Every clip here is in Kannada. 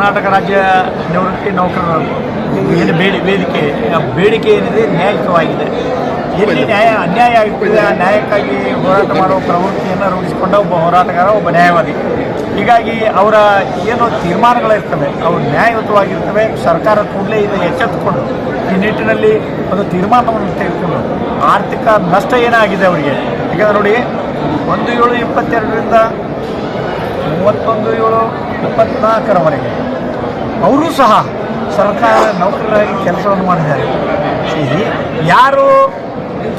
ಕರ್ನಾಟಕ ರಾಜ್ಯ ನಿವೃತ್ತಿ ನೌಕರರ ಏನು ಬೇಡಿ, ವೇದಿಕೆ ಬೇಡಿಕೆ ಏನಿದೆ ನ್ಯಾಯಯುತವಾಗಿದೆ. ಎಲ್ಲಿ ನ್ಯಾಯ, ಅನ್ಯಾಯ ಆಗುತ್ತಿದೆ ಆ ನ್ಯಾಯಕ್ಕಾಗಿ ಹೋರಾಟ ಮಾಡುವ ಪ್ರವೃತ್ತಿಯನ್ನು ರೂಪಿಸಿಕೊಂಡ ಒಬ್ಬ ಹೋರಾಟಗಾರ, ಒಬ್ಬ ನ್ಯಾಯವಾದಿ. ಹೀಗಾಗಿ ಅವರ ಏನು ತೀರ್ಮಾನಗಳಿರ್ತವೆ, ಅವು ನ್ಯಾಯಯುತವಾಗಿರ್ತವೆ, ಸರ್ಕಾರ ಕೂಡಲೇ ಇದನ್ನು ಎಚ್ಚೆತ್ತುಕೊಂಡು, ಈ ನಿಟ್ಟಿನಲ್ಲಿ ಒಂದು ತೀರ್ಮಾನವನ್ನು ತೆಗೆದುಕೊಂಡು, ಆರ್ಥಿಕ ನಷ್ಟ ಏನಾಗಿದೆ ಅವರಿಗೆ? ಈಗ ನೋಡಿ, ಒಂದು ಏಳು ಇಪ್ಪತ್ತೆರಡರಿಂದ ಮೂವತ್ತೊಂದು ಏಳು ಇಪ್ಪತ್ನಾಲ್ಕರವರೆಗೆ ಅವರು ಸಹ ಸರ್ಕಾರ ನೌಕರರಾಗಿ ಕೆಲಸವನ್ನು ಮಾಡಿದ್ದಾರೆ. ಯಾರು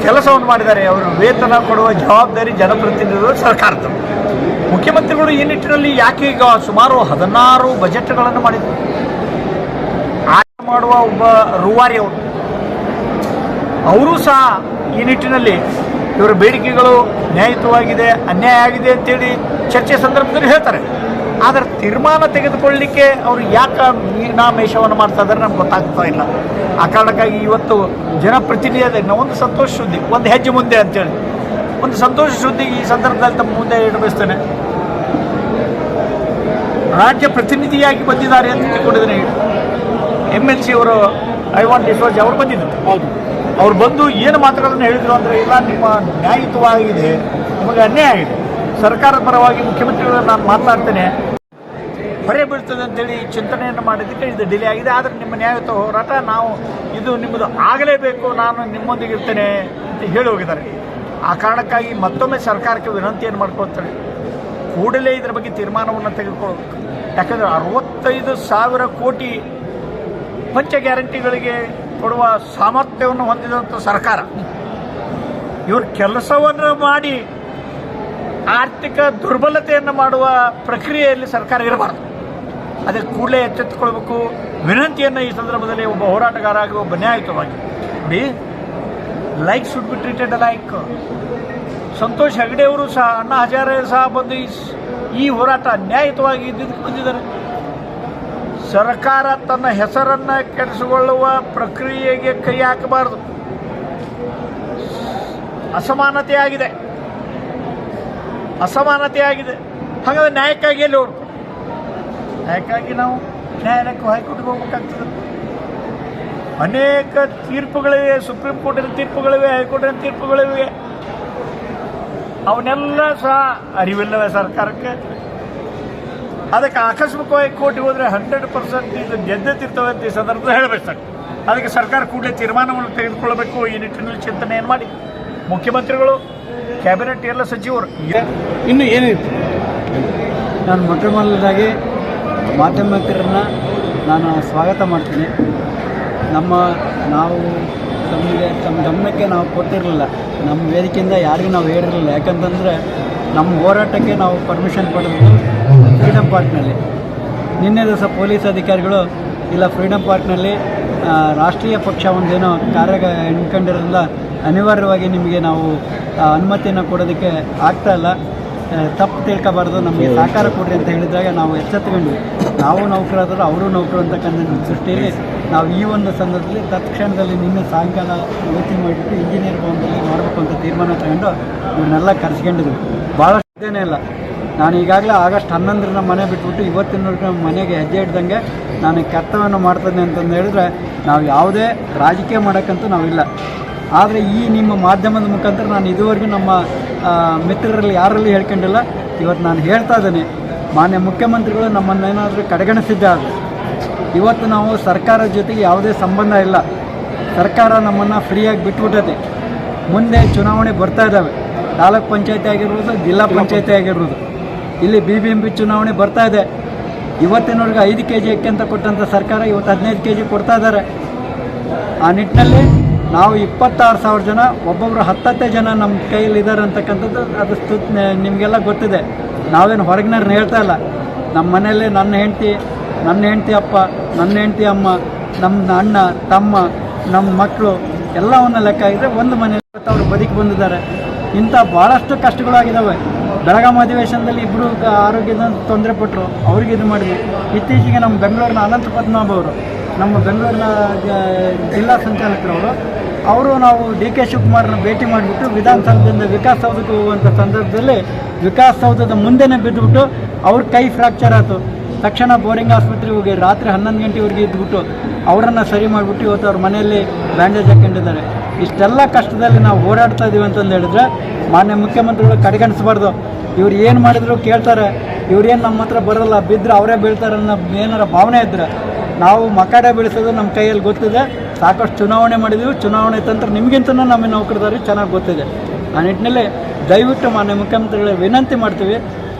ಕೆಲಸವನ್ನು ಮಾಡಿದ್ದಾರೆ? ಅವರು ವೇತನ ಕೊಡುವ ಜವಾಬ್ದಾರಿ ಜನಪ್ರತಿನಿಧಿಗಳು ಸರ್ಕಾರದ ಮುಖ್ಯಮಂತ್ರಿಗಳು ಈ ನಿಟ್ಟಿನಲ್ಲಿ ಯಾಕೆ ಈಗ ಸುಮಾರು ಹದಿನಾರು ಬಜೆಟ್ಗಳನ್ನು ಮಾಡಿದರು? ಆಯ್ಕೆ ಮಾಡುವ ಒಬ್ಬ ರೂವಾರಿ ಅವರು. ಅವರೂ ಸಹ ಈ ನಿಟ್ಟಿನಲ್ಲಿ ಇವರ ಬೇಡಿಕೆಗಳು ನ್ಯಾಯಯುತವಾಗಿದೆ, ಅನ್ಯಾಯ ಆಗಿದೆ ಅಂತೇಳಿ ಚರ್ಚೆ ಸಂದರ್ಭದಲ್ಲಿ ಹೇಳ್ತಾರೆ. ಆದರೆ ತೀರ್ಮಾನ ತೆಗೆದುಕೊಳ್ಳಲಿಕ್ಕೆ ಅವರು ಯಾಕೆ ಮೀನಾಮೇಷವನ್ನು ಮಾಡ್ತಾ ಇದ್ದಾರೆ ನಮ್ಗೆ ಗೊತ್ತಾಗ್ತಾ ಇಲ್ಲ. ಆ ಕಾರಣಕ್ಕಾಗಿ ಇವತ್ತು ಜನಪ್ರತಿನಿಧಿ ನಾವು ಒಂದು ಸಂತೋಷ ಸುದ್ದಿ ಒಂದು ಹೆಜ್ಜೆ ಮುಂದೆ ಅಂತೇಳಿ. ಒಂದು ಸಂತೋಷ ಸುದ್ದಿ ಈ ಸಂದರ್ಭದಲ್ಲಿ ತಮ್ಮ ಮುಂದೆ ಇಡಬಯಸ್ತೇನೆ. ರಾಜ್ಯ ಪ್ರತಿನಿಧಿಯಾಗಿ ಬಂದಿದ್ದಾರೆ ಅಂತ ತಿಳ್ಕೊಂಡಿದ್ದೀನಿ. ಎಂ ಎಲ್ ಸಿ ಅವರು ಐವಾನ್ ಡಿಸೋಜ್ ಅವರು ಬಂದಿದ್ದರು ಹೌದು. ಅವ್ರು ಬಂದು ಏನು ಮಾತುಗಳನ್ನು ಹೇಳಿದರು ಅಂದರೆ ಇಲ್ಲ ನಿಮ್ಮ ನ್ಯಾಯಯುತವಾಗಿದೆ ನಿಮಗೆ ಅನ್ಯಾಯ ಆಗಿದೆ. ಸರ್ಕಾರದ ಪರವಾಗಿ ಮುಖ್ಯಮಂತ್ರಿಗಳು ನಾನು ಮಾತನಾಡ್ತೇನೆ ಹೊರೆ ಬೀಳ್ತದೆ ಅಂತೇಳಿ ಚಿಂತನೆಯನ್ನು ಮಾಡಿದ್ದಕ್ಕೆ ಇದು ಡಿಲೇ ಆಗಿದೆ. ಆದರೆ ನಿಮ್ಮ ನ್ಯಾಯಯುತ ಹೋರಾಟ, ನಾವು ಇದು ನಿಮ್ಮದು ಆಗಲೇಬೇಕು, ನಾನು ನಿಮ್ಮೊಂದಿಗೆ ಇರ್ತೇನೆ ಅಂತ ಹೇಳಿ ಹೋಗಿದ್ದಾರೆ. ಆ ಕಾರಣಕ್ಕಾಗಿ ಮತ್ತೊಮ್ಮೆ ಸರ್ಕಾರಕ್ಕೆ ವಿನಂತಿಯನ್ನು ಮಾಡ್ಕೊಳ್ತಾರೆ? ಕೂಡಲೇ ಇದರ ಬಗ್ಗೆ ತೀರ್ಮಾನವನ್ನು ತೆಗೆದುಕೊಳ್ಬೇಕು ಯಾಕಂದರೆ ಅರವತ್ತೈದು ಸಾವಿರ ಕೋಟಿ ಪಂಚ ಗ್ಯಾರಂಟಿಗಳಿಗೆ ಕೊಡುವ ಸಾಮರ್ಥ್ಯವನ್ನು ಹೊಂದಿದಂಥ ಸರ್ಕಾರ, ಇವರು ಕೆಲಸವನ್ನು ಮಾಡಿ ಆರ್ಥಿಕ ದುರ್ಬಲತೆಯನ್ನು ಮಾಡುವ ಪ್ರಕ್ರಿಯೆಯಲ್ಲಿ ಸರ್ಕಾರ ಇರಬಾರ್ದು. ಅದಕ್ಕೆ ಕೂಡಲೇ ಎಚ್ಚೆತ್ತುಕೊಳ್ಬೇಕು. ವಿನಂತಿಯನ್ನು ಈ ಸಂದರ್ಭದಲ್ಲಿ ಒಬ್ಬ ಹೋರಾಟಗಾರ ಆಗಿ ಒಬ್ಬ ನ್ಯಾಯಯುತವಾಗಿ. ನೋಡಿ like should be treated like Santosh Hegde ಅವರು ಸಹ, ಅಣ್ಣ ಹಜಾರೆ ಸಹ ಬಂದು ಈ ಹೋರಾಟ ನ್ಯಾಯಯುತವಾಗಿ ಇದ್ದಿದ್ದಕ್ಕೆ ಬಂದಿದ್ದಾರೆ. ಸರ್ಕಾರ ತನ್ನ ಹೆಸರನ್ನು ಕೆಡಿಸಿಕೊಳ್ಳುವ ಪ್ರಕ್ರಿಯೆಗೆ ಕೈ ಹಾಕಬಾರದು. ಅಸಮಾನತೆ ಆಗಿದೆ. ಅಸಮಾನತೆ ಆಗಿದೆ. ಹಾಗಾದ್ರೆ ನ್ಯಾಯಕ್ಕಾಗಿ ಎಲ್ಲಿ ಹೋಗ್ಬೇಕು ನ್ಯಾಯಕ್ಕಾಗಿ ನಾವು ನ್ಯಾಯಾಲಯಕ್ಕೆ ಹೈಕೋರ್ಟ್ಗೆ ಹೋಗ್ಬೇಕಾಗ್ತದೆ. ಅನೇಕ ತೀರ್ಪುಗಳಿವೆ ಸುಪ್ರೀಂ ಕೋರ್ಟಿನ ತೀರ್ಪುಗಳಿವೆ ಹೈಕೋರ್ಟಿನ ತೀರ್ಪುಗಳಿವೆ. ಅವನ್ನೆಲ್ಲ ಸಹ ಅರಿವಿಲ್ಲವೇ ಸರ್ಕಾರಕ್ಕೆ? ಅದಕ್ಕೆ ಆಕಸ್ಮಿಕವಾಗಿ ಕೋರ್ಟಿಗೆ ಹೋದರೆ ಹಂಡ್ರೆಡ್ ಪರ್ಸೆಂಟ್ ಇದು ಗೆದ್ದೆತಿರ್ತವೆ ಅಂತ ಈ ಸಂದರ್ಭದಲ್ಲಿ ಹೇಳಬೇಕು ಸರ್. ಅದಕ್ಕೆ ಸರ್ಕಾರ ಕೂಡಲೇ ತೀರ್ಮಾನವನ್ನು ತೆಗೆದುಕೊಳ್ಳಬೇಕು ಈ ನಿಟ್ಟಿನಲ್ಲಿ ಚಿಂತನೆಯನ್ನು ಮಾಡಿ. ಮುಖ್ಯಮಂತ್ರಿಗಳು ಕ್ಯಾಬಿನೆಟ್ ಎಲ್ಲ ಸಚಿವರು. ಇನ್ನು ಏನಿತ್ತು ನಾನು ಮೊಟ್ಟ ಮೊದಲದಾಗಿ ಮಾಧ್ಯಮಿಕರನ್ನ ನಾನು ಸ್ವಾಗತ ಮಾಡ್ತೀನಿ. ನಮ್ಮ ನಾವು ತಮಗೆ ತಮ್ಮ ಗಮನಕ್ಕೆ ನಾವು ಕೊಟ್ಟಿರಲಿಲ್ಲ. ನಮ್ಮ ವೇದಿಕೆಯಿಂದ ಯಾರಿಗೂ ನಾವು ಹೇಳಿರಲಿಲ್ಲ. ಯಾಕಂತಂದರೆ ನಮ್ಮ ಹೋರಾಟಕ್ಕೆ ನಾವು ಪರ್ಮಿಷನ್ ಪಡೆದು ಫ್ರೀಡಮ್ ಪಾರ್ಕ್ನಲ್ಲಿ ನಿನ್ನೆ ದಿವಸ ಪೊಲೀಸ್ ಅಧಿಕಾರಿಗಳು ಇಲ್ಲ ಫ್ರೀಡಮ್ ಪಾರ್ಕ್ನಲ್ಲಿ ರಾಷ್ಟ್ರೀಯ ಪಕ್ಷ ಒಂದೇನೋ ಕಾರ್ಯ ಎಣ್ಕೊಂಡಿರೋದ್ರಿಂದ ಅನಿವಾರ್ಯವಾಗಿ ನಿಮಗೆ ನಾವು ಅನುಮತಿಯನ್ನು ಕೊಡೋದಕ್ಕೆ ಆಗ್ತಾ ಇಲ್ಲ. ಆ, ತಪ್ಪು ತಿಳ್ಕೊಬಾರ್ದು ನಮಗೆ ಸಹಕಾರ ಕೊಡ್ರಿ ಅಂತ ಹೇಳಿದಾಗ ನಾವು ಎಚ್ಚೆತ್ಕೊಂಡ್ವಿ ನಾವು ನೌಕರಾದರೂ ಅವರು ನೌಕರು ಅಂತಕ್ಕಂಥ ದೃಷ್ಟಿಯಲ್ಲಿ ನಾವು ಈ ಒಂದು ಸಂದರ್ಭದಲ್ಲಿ ತತ್ಕ್ಷಣದಲ್ಲಿ ನಿನ್ನೆ ಸಾಯಂಕಾಲ ಯೋಚನೆ ಮಾಡಿಬಿಟ್ಟು ಇಂಜಿನಿಯರ್ ಭವನದಲ್ಲಿ ಮಾಡಬೇಕು ಅಂತ ತೀರ್ಮಾನ ತಗೊಂಡು ಇವನ್ನೆಲ್ಲ ಕರೆಸ್ಕೊಂಡಿದ್ವಿ. ಭಾಳಷ್ಟು ಇದೇನೇ ಇಲ್ಲ. ನಾನು ಈಗಾಗಲೇ ಆಗಸ್ಟ್ ಹನ್ನೊಂದರಿಂದ ಮನೆ ಬಿಟ್ಬಿಟ್ಟು ಇವತ್ತಿನ ಮನೆಗೆ ಹೆಜ್ಜೆ ಇಡ್ದಂಗೆ ನಾನು ಕರ್ತವ್ಯನ ಕರ್ತವ್ಯವನ್ನು ಮಾಡ್ತೇನೆ ಅಂತಂದು ಹೇಳಿದ್ರೆ ನಾವು ಯಾವುದೇ ರಾಜಕೀಯ ಮಾಡೋಕ್ಕಂತೂ ನಾವಿಲ್ಲ. ಆದರೆ ಈ ನಿಮ್ಮ ಮಾಧ್ಯಮದ ಮುಖಾಂತರ ನಾನು ಇದುವರೆಗೂ ನಮ್ಮ ಮಿತ್ರರಲ್ಲಿ ಯಾರಲ್ಲಿ ಹೇಳ್ಕೊಂಡಿಲ್ಲ ಇವತ್ತು ನಾನು ಹೇಳ್ತಾ ಇದ್ದೇನೆ. ಮಾನ್ಯ ಮುಖ್ಯಮಂತ್ರಿಗಳು ನಮ್ಮನ್ನೇನಾದರೂ ಕಡೆಗಣಿಸಿದ್ದಾರೆ ಇವತ್ತು ನಾವು ಸರ್ಕಾರದ ಜೊತೆಗೆ ಯಾವುದೇ ಸಂಬಂಧ ಇಲ್ಲ. ಸರ್ಕಾರ ನಮ್ಮನ್ನು ಫ್ರೀಯಾಗಿ ಬಿಟ್ಬಿಟ್ಟದೆ ಮುಂದೆ ಚುನಾವಣೆ ಬರ್ತಾ ಇದ್ದಾವೆ. ತಾಲೂಕ್ ಪಂಚಾಯತಿ ಆಗಿರ್ಬೋದು ಜಿಲ್ಲಾ ಪಂಚಾಯತಿ ಆಗಿರ್ಬೋದು. ಇಲ್ಲಿ ಬಿ ಬಿ ಎಂ ಪಿ ಚುನಾವಣೆ ಬರ್ತಾ ಇದೆ. ಇವತ್ತಿನವರೆಗೆ ಐದು ಕೆ ಜಿ ಅಕ್ಕಿ ಅಂತ ಕೊಟ್ಟಂಥ ಸರ್ಕಾರ ಇವತ್ತು ಹದಿನೈದು ಕೆ ಜಿ ಕೊಡ್ತಾ ಇದ್ದಾರೆ. ಆ ನಿಟ್ಟಿನಲ್ಲಿ ನಾವು ಇಪ್ಪತ್ತಾರು ಸಾವಿರ ಜನ ಒಬ್ಬೊಬ್ಬರು ಹತ್ತತ್ತೇ ಜನ ನಮ್ಮ ಕೈಯಲ್ಲಿ ಇದ್ದಾರೆ ಅಂತಕ್ಕಂಥದ್ದು, ಅದು ಸ್ತು ನಿಮಗೆಲ್ಲ ಗೊತ್ತಿದೆ. ನಾವೇನು ಹೊರಗಿನವ್ರನ್ನ ಹೇಳ್ತಾ ಇಲ್ಲ. ನಮ್ಮ ಮನೆಯಲ್ಲಿ ನನ್ನ ಹೆಂಡತಿ ನನ್ನ ಹೆಂಡತಿ ಅಪ್ಪ, ನನ್ನ ಹೆಂಡತಿ ಅಮ್ಮ, ನಮ್ಮ ಅಣ್ಣ, ತಮ್ಮ, ನಮ್ಮ ಮಕ್ಕಳು, ಎಲ್ಲವನ್ನ ಲೆಕ್ಕ ಇದ್ದರೆ ಒಂದು ಮನೆಯಲ್ಲಿ ಅವರು ಬದುಕಿ ಬಂದಿದ್ದಾರೆ. ಇಂಥ ಭಾಳಷ್ಟು ಕಷ್ಟಗಳಾಗಿದ್ದಾವೆ ಬೆಳಗಾಂ ಅಧಿವೇಶನದಲ್ಲಿ ಇಬ್ಬರು ಆರೋಗ್ಯದ ತೊಂದರೆ ಪಟ್ಟರು ಅವ್ರಿಗೆ ಇದು ಮಾಡಿದ್ವಿ. ಇತ್ತೀಚೆಗೆ ನಮ್ಮ ಬೆಂಗಳೂರಿನ ಅನಂತ ಪದ್ಮನಾಭ ಅವರು, ನಮ್ಮ ಬೆಂಗಳೂರಿನ ಜಿಲ್ಲಾ ಸಂಚಾಲಕರವರು ಅವರು ನಾವು ಡಿ ಕೆ ಶಿವಕುಮಾರ್ನ ಭೇಟಿ ಮಾಡಿಬಿಟ್ಟು ವಿಧಾನಸೌಧದಿಂದ ವಿಕಾಸಸೌಧಕ್ಕೆ ಹೋಗುವಂಥ ಸಂದರ್ಭದಲ್ಲಿ ವಿಕಾಸಸೌಧದ ಮುಂದೆನೇ ಬಿದ್ದುಬಿಟ್ಟು ಅವ್ರ ಕೈ ಫ್ರ್ಯಾಕ್ಚರ್ ಆಯಿತು. ತಕ್ಷಣ ಬೋರಿಂಗ್ ಆಸ್ಪತ್ರೆಗೆ ಹೋಗಿ ರಾತ್ರಿ ಹನ್ನೊಂದು ಗಂಟೆವರೆಗೆ ಇದ್ಬಿಟ್ಟು ಅವರನ್ನು ಸರಿ ಮಾಡಿಬಿಟ್ಟು ಇವತ್ತು ಅವ್ರ ಮನೆಯಲ್ಲಿ ಬ್ಯಾಂಡೇಜ್ ಹಾಕೊಂಡಿದ್ದಾರೆ ಇಷ್ಟೆಲ್ಲ ಕಷ್ಟದಲ್ಲಿ ನಾವು ಓಡಾಡ್ತಾ ಇದ್ದೀವಿ ಅಂತಂದು ಹೇಳಿದ್ರೆ ಮಾನ್ಯ ಮುಖ್ಯಮಂತ್ರಿಗಳು ಕಡೆಗಣಿಸ್ಬಾರ್ದು. ಇವ್ರು ಏನು ಮಾಡಿದ್ರು ಕೇಳ್ತಾರೆ. ಇವ್ರೇನು ನಮ್ಮ ಹತ್ರ ಬರೋಲ್ಲ. ಬಿದ್ದರೆ ಅವರೇ ಬೀಳ್ತಾರೆ ಅನ್ನೋ ಏನಾರ ಭಾವನೆ ಇದ್ದರೆ ನಾವು ಮಕಾಡೆ ಬೆಳೆಸೋದು ನಮ್ಮ ಕೈಯಲ್ಲಿ ಗೊತ್ತಿದೆ. ಸಾಕಷ್ಟು ಚುನಾವಣೆ ಮಾಡಿದ್ದೀವಿ ಚುನಾವಣೆ ತಂತ್ರ ನಿಮಗಿಂತನೂ ನಮ್ಮ ನೌಕರದಾರಿ ಚೆನ್ನಾಗಿ ಗೊತ್ತಿದೆ. ಆ ನಿಟ್ಟಿನಲ್ಲಿ ದಯವಿಟ್ಟು ಮಾನ್ಯ ಮುಖ್ಯಮಂತ್ರಿಗಳಿಗೆ ವಿನಂತಿ ಮಾಡ್ತೀವಿ.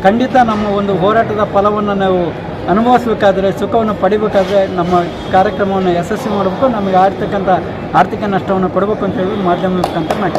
ಖಂಡಿತ ನಮ್ಮ ಒಂದು ಹೋರಾಟದ ಫಲವನ್ನು ನಾವು ಅನುಭವಿಸ್ಬೇಕಾದ್ರೆ, ಸುಖವನ್ನು ಪಡಿಬೇಕಾದ್ರೆ, ನಮ್ಮ ಕಾರ್ಯಕ್ರಮವನ್ನು ಯಶಸ್ವಿ ಮಾಡಬೇಕು. ನಮಗೆ ಆಗ್ತಕ್ಕಂಥ ಆರ್ಥಿಕ ನಷ್ಟವನ್ನು ಕೊಡಬೇಕು ಅಂತ ಹೇಳಿ ಮಾಧ್ಯಮ ಮುಖಾಂತರ ನಾನು